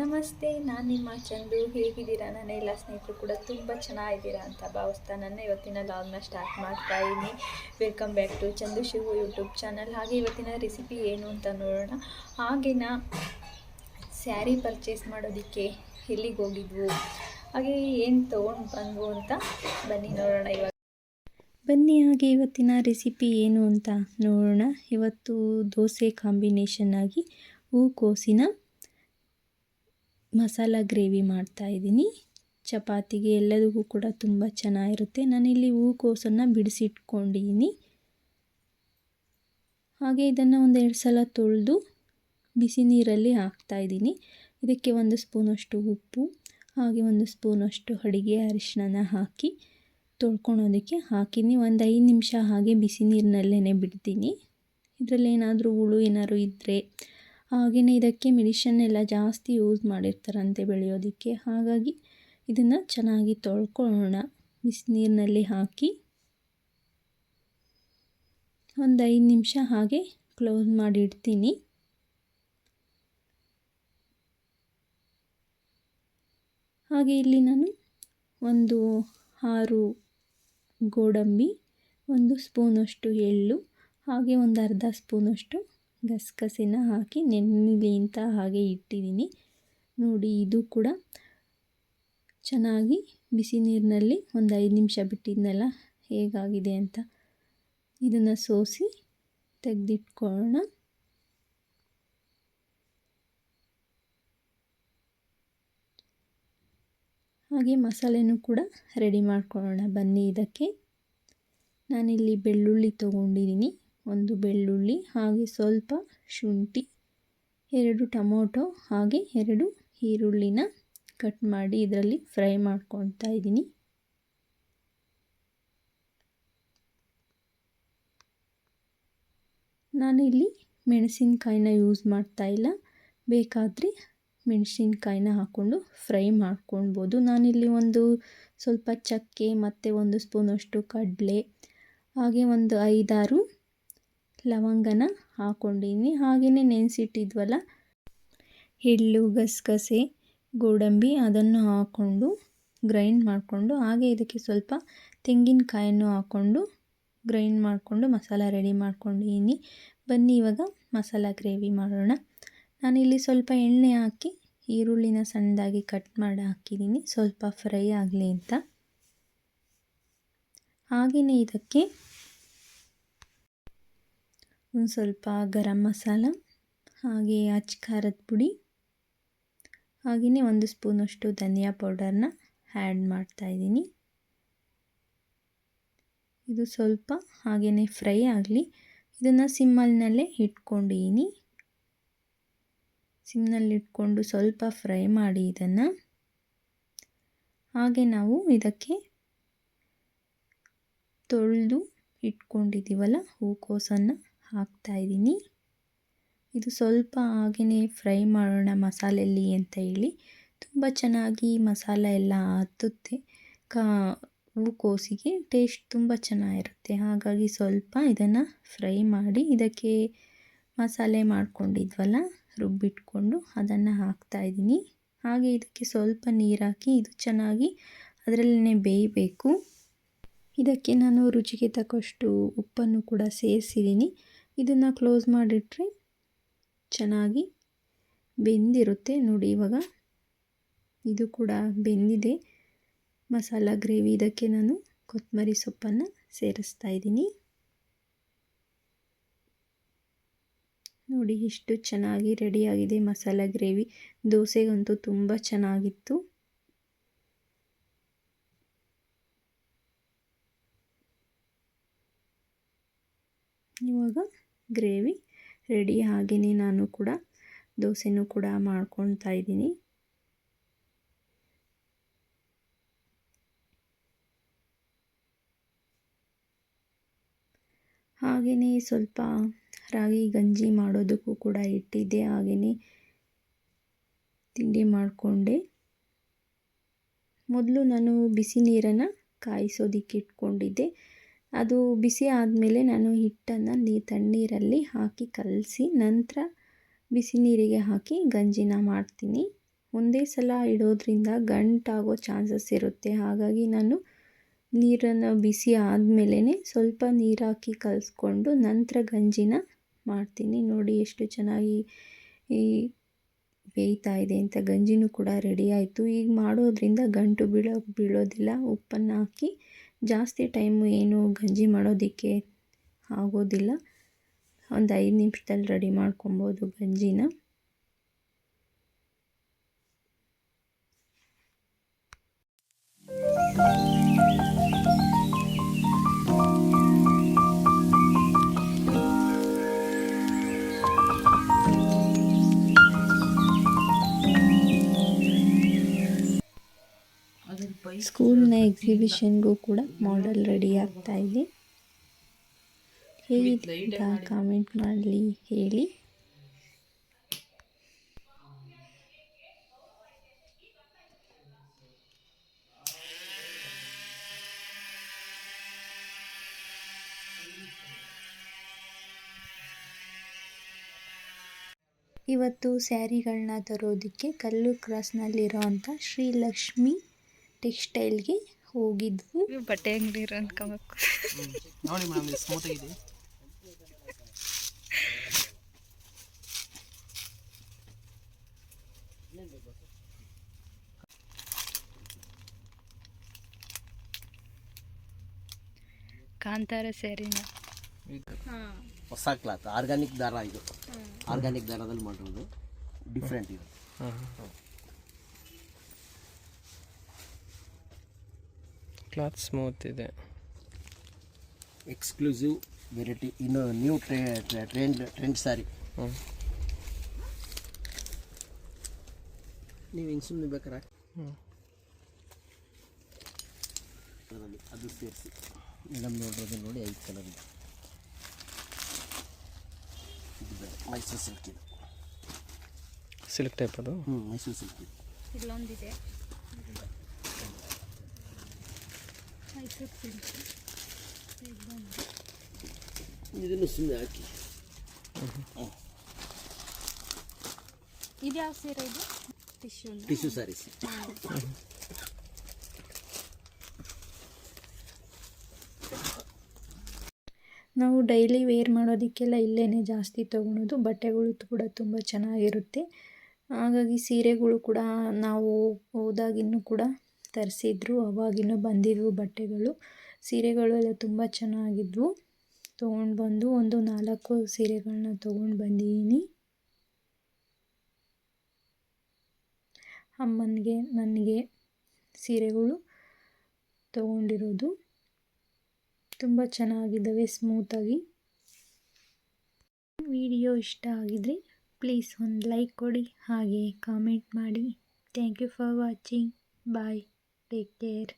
ನಮಸ್ತೆ, ನಾನು ನಿಮ್ಮ ಚಂದು. ಹೇಗಿದ್ದೀರಾ? ನನ್ನ ಎಲ್ಲ ಸ್ನೇಹಿತರು ಕೂಡ ತುಂಬ ಚೆನ್ನಾಗಿದ್ದೀರಾ ಅಂತ ಭಾವಿಸ್ತಾ ನನ್ನ ಇವತ್ತಿನ ಲಾಗ್ನ ಸ್ಟಾರ್ಟ್ ಮಾಡ್ತಾ ಇದ್ದೀನಿ welcome back to Chandu Shivu YouTube channel ಹಾಗೆ ಇವತ್ತಿನ ರೆಸಿಪಿ ಏನು ಅಂತ ನೋಡೋಣ. ಹಾಗೆನ ಸ್ಯಾರಿ ಪರ್ಚೇಸ್ ಮಾಡೋದಕ್ಕೆ ಎಲ್ಲಿಗೆ ಹೋಗಿದ್ವು? ಹಾಗೆ ಏನು ತೊಗೊಂಡು ಬಂದ್ವು ಅಂತ ಬನ್ನಿ ನೋಡೋಣ ಇವಾಗ. ಬನ್ನಿ ಹಾಗೆ ಇವತ್ತಿನ ರೆಸಿಪಿ ಏನು ಅಂತ ನೋಡೋಣ. ಇವತ್ತು ದೋಸೆ ಕಾಂಬಿನೇಷನ್ ಆಗಿ ಹೂಕೋಸಿನ ಮಸಾಲ ಗ್ರೇವಿ ಮಾಡ್ತಾ ಇದ್ದೀನಿ. ಚಪಾತಿಗೆ ಎಲ್ಲದಕ್ಕೂ ಕೂಡ ತುಂಬ ಚೆನ್ನಾಗಿರುತ್ತೆ. ನಾನಿಲ್ಲಿ ಹೂಕೋಸನ್ನು ಬಿಡಿಸಿಟ್ಕೊಂಡಿದ್ದೀನಿ. ಹಾಗೆ ಇದನ್ನು ಒಂದೆರಡು ಸಲ ತೊಳೆದು ಬಿಸಿ ನೀರಲ್ಲಿ ಹಾಕ್ತಾಯಿದ್ದೀನಿ ಇದಕ್ಕೆ ಒಂದು ಸ್ಪೂನಷ್ಟು ಉಪ್ಪು, ಹಾಗೆ ಒಂದು ಸ್ಪೂನಷ್ಟು ಅಡುಗೆ ಅರಿಶಿನ ಹಾಕಿ ತೊಳ್ಕೊಳೋದಕ್ಕೆ ಹಾಕಿನಿ ಒಂದು ಐದು ನಿಮಿಷ ಹಾಗೆ ಬಿಸಿ ನೀರಿನಲ್ಲೇ ಬಿಡ್ತೀನಿ. ಇದರಲ್ಲಿ ಏನಾದರೂ ಹುಳು ಏನಾದ್ರು ಇದ್ದರೆ ಹಾಗೆಯೇ ಇದಕ್ಕೆ ಮೆಡಿಷನ್ ಎಲ್ಲ ಜಾಸ್ತಿ ಯೂಸ್ ಮಾಡಿರ್ತಾರಂತೆ ಬೆಳೆಯೋದಕ್ಕೆ. ಹಾಗಾಗಿ ಇದನ್ನು ಚೆನ್ನಾಗಿ ತೊಳ್ಕೊಳ್ಳೋಣ. ಬಿಸಿನೀರಿನಲ್ಲಿ ಹಾಕಿ ಒಂದು ಐದು ನಿಮಿಷ ಹಾಗೆ ಕ್ಲೋಸ್ ಮಾಡಿ ಇಡ್ತೀನಿ ಹಾಗೆ ಇಲ್ಲಿ ನಾನು ಒಂದು ಆರು ಗೋಡಂಬಿ, ಒಂದು ಸ್ಪೂನಷ್ಟು ಎಳ್ಳು, ಹಾಗೆ ಒಂದು ಅರ್ಧ ಸ್ಪೂನಷ್ಟು ಗಸಗಸೆನ ಹಾಕಿ ನೆನೆಲಿ ಅಂತ ಹಾಗೆ ಇಟ್ಟಿದ್ದೀನಿ. ನೋಡಿ, ಇದು ಕೂಡ ಚೆನ್ನಾಗಿ ಬಿಸಿ ನೀರಿನಲ್ಲಿ ಒಂದು ಐದು ನಿಮಿಷ ಬಿಟ್ಟಿದ್ನಲ್ಲ, ಹೇಗಾಗಿದೆ ಅಂತ. ಇದನ್ನು ಸೋಸಿ ತೆಗೆದಿಟ್ಕೊಳ್ಳೋಣ. ಹಾಗೆ ಮಸಾಲೆನೂ ಕೂಡ ರೆಡಿ ಮಾಡ್ಕೊಳ್ಳೋಣ ಬನ್ನಿ ಇದಕ್ಕೆ. ನಾನಿಲ್ಲಿ ಬೆಳ್ಳುಳ್ಳಿ ತೊಗೊಂಡಿದ್ದೀನಿ. ಒಂದು ಬೆಳ್ಳುಳ್ಳಿ, ಹಾಗೆ ಸ್ವಲ್ಪ ಶುಂಠಿ, ಎರಡು ಟೊಮೊಟೊ, ಹಾಗೆ ಎರಡು ಈರುಳ್ಳಿನ ಕಟ್ ಮಾಡಿ ಇದರಲ್ಲಿ ಫ್ರೈ ಮಾಡ್ಕೊತಾ ಇದ್ದೀನಿ. ನಾನಿಲ್ಲಿ ಮೆಣಸಿನಕಾಯಿನ ಯೂಸ್ ಮಾಡ್ತಾ ಇಲ್ಲ. ಬೇಕಾದರೆ ಮೆಣಸಿನಕಾಯಿನ ಹಾಕ್ಕೊಂಡು ಫ್ರೈ ಮಾಡ್ಕೊಳ್ಬೋದು. ನಾನಿಲ್ಲಿ ಒಂದು ಸ್ವಲ್ಪ ಚಕ್ಕೆ, ಮತ್ತು ಒಂದು ಸ್ಪೂನಷ್ಟು ಕಡಲೆ, ಹಾಗೆ ಒಂದು ಐದಾರು ಲವಂಗನ ಹಾಕ್ಕೊಂಡಿನಿ ಹಾಗೆಯೇ ನೆನೆಸಿಟ್ಟಿದ್ವಲ್ಲ? ಎಳ್ಳು, ಗಸಗಸೆ, ಗೋಡಂಬಿ ಅದನ್ನು ಹಾಕ್ಕೊಂಡು ಗ್ರೈಂಡ್ ಮಾಡಿಕೊಂಡು, ಹಾಗೆ ಇದಕ್ಕೆ ಸ್ವಲ್ಪ ತೆಂಗಿನಕಾಯನ್ನು ಹಾಕ್ಕೊಂಡು ಗ್ರೈಂಡ್ ಮಾಡಿಕೊಂಡು ಮಸಾಲ ರೆಡಿ ಮಾಡ್ಕೊಂಡಿದ್ದೀನಿ ಬನ್ನಿ, ಇವಾಗ ಮಸಾಲ ಗ್ರೇವಿ ಮಾಡೋಣ. ನಾನಿಲ್ಲಿ ಸ್ವಲ್ಪ ಎಣ್ಣೆ ಹಾಕಿ ಈರುಳ್ಳಿನ ಸಣ್ಣದಾಗಿ ಕಟ್ ಮಾಡಿ ಹಾಕಿದ್ದೀನಿ ಸ್ವಲ್ಪ ಫ್ರೈ ಆಗಲಿ ಅಂತ. ಹಾಗೆಯೇ ಇದಕ್ಕೆ ಒಂದು ಸ್ವಲ್ಪ ಗರಂ ಮಸಾಲ, ಹಾಗೆ ಅಚ್ಚ ಖಾರದ ಪುಡಿ, ಹಾಗೆಯೇ ಒಂದು ಸ್ಪೂನಷ್ಟು ಧನಿಯಾ ಪೌಡರ್ನ ಆ್ಯಡ್ ಮಾಡ್ತಾಯಿದ್ದೀನಿ ಇದು ಸ್ವಲ್ಪ ಹಾಗೆಯೇ ಫ್ರೈ ಆಗಲಿ, ಇದನ್ನು ಸಿಮ್ಮಲ್ನಲ್ಲೇ ಇಟ್ಕೊಂಡಿದ್ದೀನಿ. ಸಿಮ್ನಲ್ಲಿ ಇಟ್ಕೊಂಡು ಸ್ವಲ್ಪ ಫ್ರೈ ಮಾಡಿ ಇದನ್ನು. ಹಾಗೆ ನಾವು ಇದಕ್ಕೆ ತೊಳೆದು ಇಟ್ಕೊಂಡಿದ್ದೀವಲ್ಲ ಹೂಕೋಸನ್ನು. ಹಾಕ್ತಾಯಿದ್ದೀನಿ. ಇದು ಸ್ವಲ್ಪ ಹಾಗೆಯೇ ಫ್ರೈ ಮಾಡೋಣ ಮಸಾಲೆಯಲ್ಲಿ ಅಂತ ಹೇಳಿ ತುಂಬ ಚೆನ್ನಾಗಿ ಮಸಾಲೆ ಎಲ್ಲ ಹತ್ತುತ್ತೆ ಕಾ ಹೂಕೋಸಿಗೆ ಟೇಸ್ಟ್ ತುಂಬ ಚೆನ್ನಾಗಿರುತ್ತೆ. ಹಾಗಾಗಿ ಸ್ವಲ್ಪ ಇದನ್ನು ಫ್ರೈ ಮಾಡಿ ಇದಕ್ಕೆ ಮಸಾಲೆ ಮಾಡ್ಕೊಂಡಿದ್ವಲ್ಲ ರುಬ್ಬಿಟ್ಕೊಂಡು ಅದನ್ನು ಹಾಕ್ತಾಯಿದ್ದೀನಿ. ಹಾಗೆ ಇದಕ್ಕೆ ಸ್ವಲ್ಪ ನೀರು ಹಾಕಿ ಇದು ಚೆನ್ನಾಗಿ ಅದರಲ್ಲೇ ಬೇಯಬೇಕು. ಇದಕ್ಕೆ ನಾನು ರುಚಿಗೆ ತಕ್ಕಷ್ಟು ಉಪ್ಪನ್ನು ಕೂಡ ಸೇರಿಸಿದ್ದೀನಿ. ಇದನ್ನು ಕ್ಲೋಸ್ ಮಾಡಿಟ್ರೆ ಚೆನ್ನಾಗಿ ಬೆಂದಿರುತ್ತೆ. ನೋಡಿ ಇವಾಗ ಇದು ಕೂಡ ಬೆಂದಿದೆ. ಮಸಾಲ ಗ್ರೇವಿ ಇದಕ್ಕೆ ನಾನು ಕೊತ್ತಂಬರಿ ಸೊಪ್ಪನ್ನು ಸೇರಿಸ್ತಾ ಇದ್ದೀನಿ. ನೋಡಿ ಎಷ್ಟು ಚೆನ್ನಾಗಿ ರೆಡಿಯಾಗಿದೆ ಮಸಾಲ ಗ್ರೇವಿ ದೋಸೆಗಂತೂ ತುಂಬ ಚೆನ್ನಾಗಿತ್ತು. ಇವಾಗ ಗ್ರೇವಿ ರೆಡಿ. ಹಾಗೆಯೇ ನಾನು ಕೂಡ ದೋಸೆನೂ ಕೂಡ ಮಾಡ್ಕೊತಾ ಇದ್ದೀನಿ. ಹಾಗೆಯೇ ಸ್ವಲ್ಪ ರಾಗಿ ಗಂಜಿ ಮಾಡೋದಕ್ಕೂ ಕೂಡ ಇಟ್ಟಿದ್ದೆ. ಹಾಗೆಯೇ ತಿಂಡಿ ಮಾಡಿಕೊಂಡೆ. ಮೊದಲು ನಾನು ಬಿಸಿ ನೀರನ್ನು ಕಾಯಿಸೋದಕ್ಕೆ ಇಟ್ಕೊಂಡಿದ್ದೆ. ಅದು ಬಿಸಿ ಆದಮೇಲೆ ನಾನು ಹಿಟ್ಟನ್ನು ನೀ, ತಣ್ಣೀರಲ್ಲಿ ಹಾಕಿ ಕಲಸಿ ನಂತರ ಬಿಸಿ ನೀರಿಗೆ ಹಾಕಿ ಗಂಜಿನ ಮಾಡ್ತೀನಿ. ಒಂದೇ ಸಲ ಇಡೋದ್ರಿಂದ ಗಂಟಾಗೋ ಚಾನ್ಸಸ್ ಇರುತ್ತೆ. ಹಾಗಾಗಿ ನಾನು ನೀರನ್ನು ಬಿಸಿ ಆದಮೇಲೆ ಸ್ವಲ್ಪ ನೀರು ಹಾಕಿ ಕಲಿಸ್ಕೊಂಡು ನಂತರ ಗಂಜಿನ ಮಾಡ್ತೀನಿ. ನೋಡಿ ಎಷ್ಟು ಚೆನ್ನಾಗಿ ಈ ಬೇಯ್ತಾ ಇದೆ ಅಂತ. ಗಂಜಿನೂ ಕೂಡ ರೆಡಿ ಆಯಿತು. ಈಗ ಮಾಡೋದ್ರಿಂದ ಗಂಟು ಬೀಳೋ, ಬೀಳೋದಿಲ್ಲ. ಉಪ್ಪನ್ನು ಹಾಕಿ ಜಾಸ್ತಿ ಟೈಮು ಏನು ಗಂಜಿ ಮಾಡೋದಕ್ಕೆ ಆಗೋದಿಲ್ಲ. ಒಂದು ಐದು ನಿಮಿಷದಲ್ಲಿ ರೆಡಿ ಮಾಡ್ಕೊಬೋದು ಗಂಜಿನ. ಸ್ಕೂಲ್ನ ಎಕ್ಸಿಬಿಷನ್ಗೂ ಕೂಡ ಮಾಡೆಲ್ ರೆಡಿ ಆಗ್ತಾ ಇದೆ. ಹೇಗಿದೆ ಕಾಮೆಂಟ್ ಮಾಡಲಿ, ಹೇಳಿ. ಇವತ್ತು ಸ್ಯಾರಿಗಳನ್ನ ತರೋದಕ್ಕೆ ಕಲ್ಲು ಕ್ರಾಸ್ನಲ್ಲಿರೋವಂಥ ಶ್ರೀಲಕ್ಷ್ಮಿ ಟೆಕ್ಸ್ಟೈಲ್ಗೆ ಹೋಗಿದ್ವು. ಬಟ್ಟೆ ಅಂಗಡಿ ಅನ್ಕೋಬೇಕು. ನೋಡಿ ಮೇಡಮ್ ಇದು ಸ್ಮೂತ್ ಆಗಿದೆ ಕಾಂತಾರ ಸ್ಯಾರಿನ ಹೊಸ ಕ್ಲಾತ್ ಆರ್ಗಾನಿಕ್ ದಾರ ಇದು. ಆರ್ಗಾನಿಕ್ ದಾರದಲ್ಲಿ ಮಾಡಿರೋದು. ಡಿಫ್ರೆಂಟ್ ಇದು. ಕ್ಲಾತ್ ಸ್ಮೂತ್ ಇದೆ. ಎಕ್ಸ್ಕ್ಲೂಸಿವ್ ವೆರೈಟಿ ಇನ್ನು ನ್ಯೂ ಟ್ರೇ ಟ್ರೆಂಡ್ ಟ್ರೆಂಡ್ ಸಾರಿ ಹ್ಞೂ ನೀವು ಹಿಂಗೆ ಸುಮ್ಮನೆ ಬೇಕಾರೆ ಹ್ಞೂ ಅದು ಸೇರಿಸಿ. ಮೇಡಮ್ ನೋಡೋದು ನೋಡಿ ಐದು ಕಲರ್ ಇದೆ. ಮೈಸೂರು ಸಿಲ್ಕ್ ಇದು. ಸಿಲ್ಕ್ ಟೈಪ್ ಅದು? ಹ್ಞೂ ಮೈಸೂರು ಸಿಲ್ಕ್ ಇದು. ಇಲ್ಲೊಂದಿದೆ. ಇದನ್ನು ಸುಮ್ಮನೆ ಹಾಕಿ. ಇದು ಯಾವ ಸೀರೆ ಇದು? ಟಿಶ್ಯೂ ಟಿಶ್ಯೂ ಸ್ಯಾರೀಸ್ ನಾವು ಡೈಲಿ ವೇರ್ ಮಾಡೋದಕ್ಕೆಲ್ಲ ಇಲ್ಲೇ ಜಾಸ್ತಿ ತೊಗೊಳೋದು. ಬಟ್ಟೆಗಳು ಕೂಡ ತುಂಬ ಚೆನ್ನಾಗಿರುತ್ತೆ. ಹಾಗಾಗಿ ಸೀರೆಗಳು ಕೂಡ ನಾವು ಹೋದಾಗಿನ್ನೂ ಕೂಡ ತರಿಸಿದ್ರು. ಅವಾಗಿನ್ನೂ ಬಂದಿದ್ವು ಬಟ್ಟೆಗಳು. ಸೀರೆಗಳು ಎಲ್ಲ ತುಂಬ ಚೆನ್ನಾಗಿದ್ವು. ತೊಗೊಂಡು ಬಂದು ಒಂದು ನಾಲ್ಕು ಸೀರೆಗಳನ್ನ ತೊಗೊಂಡು ಬಂದಿದ್ದೀನಿ ಅಮ್ಮನಿಗೆ, ನನಗೆ ಸೀರೆಗಳು ತೊಗೊಂಡಿರೋದು. ತುಂಬ ಚೆನ್ನಾಗಿದ್ದಾವೆ ಸ್ಮೂತಾಗಿ ವಿಡಿಯೋ ಇಷ್ಟ ಆಗಿದ್ರೆ ಪ್ಲೀಸ್ ಒಂದು ಲೈಕ್ ಕೊಡಿ, ಹಾಗೆ ಕಾಮೆಂಟ್ ಮಾಡಿ. Thank you for watching. Bye. Big kid.